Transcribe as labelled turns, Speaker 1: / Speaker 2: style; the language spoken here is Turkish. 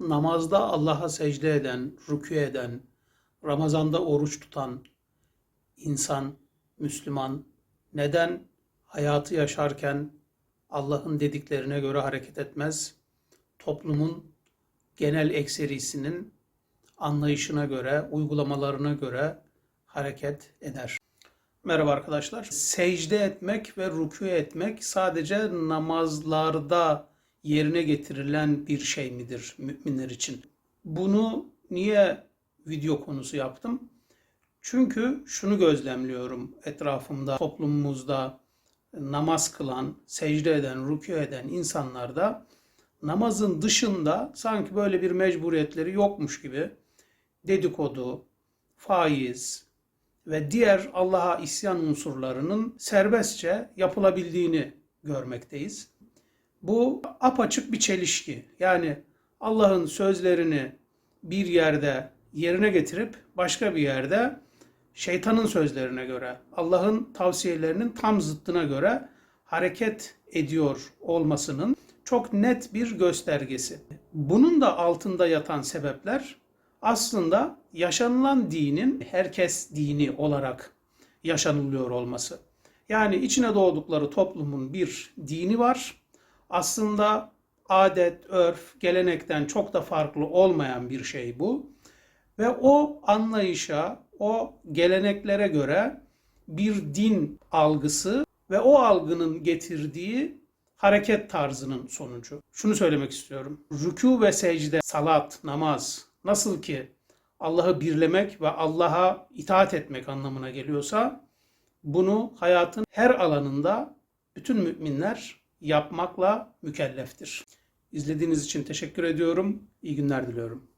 Speaker 1: namazda Allah'a secde eden, rükû eden, Ramazan'da oruç tutan insan, Müslüman neden hayatı yaşarken Allah'ın dediklerine göre hareket etmez? Toplumun genel ekserisinin anlayışına göre, uygulamalarına göre hareket eder. Merhaba arkadaşlar. Secde etmek ve rükû etmek sadece namazlarda yerine getirilen bir şey midir müminler için? Bunu niye video konusu yaptım? Çünkü şunu gözlemliyorum etrafımda, toplumumuzda namaz kılan, secde eden, rükû eden insanlarda namazın dışında sanki böyle bir mecburiyetleri yokmuş gibi dedikodu, faiz ve diğer Allah'a isyan unsurlarının serbestçe yapılabildiğini görmekteyiz. Bu apaçık bir çelişki. Yani Allah'ın sözlerini bir yerde yerine getirip başka bir yerde şeytanın sözlerine göre, Allah'ın tavsiyelerinin tam zıttına göre hareket ediyor olmasının çok net bir göstergesi. Bunun da altında yatan sebepler aslında yaşanılan dinin herkes dini olarak yaşanılıyor olması. Yani içine doğdukları toplumun bir dini var. Aslında adet, örf, gelenekten çok da farklı olmayan bir şey bu. Ve o anlayışa, o geleneklere göre bir din algısı ve o algının getirdiği hareket tarzının sonucu. Şunu söylemek istiyorum. Rükû ve secde, salat, namaz nasıl ki Allah'ı birlemek ve Allah'a itaat etmek anlamına geliyorsa bunu hayatın her alanında bütün müminler yapmakla mükelleftir. İzlediğiniz için teşekkür ediyorum. İyi günler diliyorum.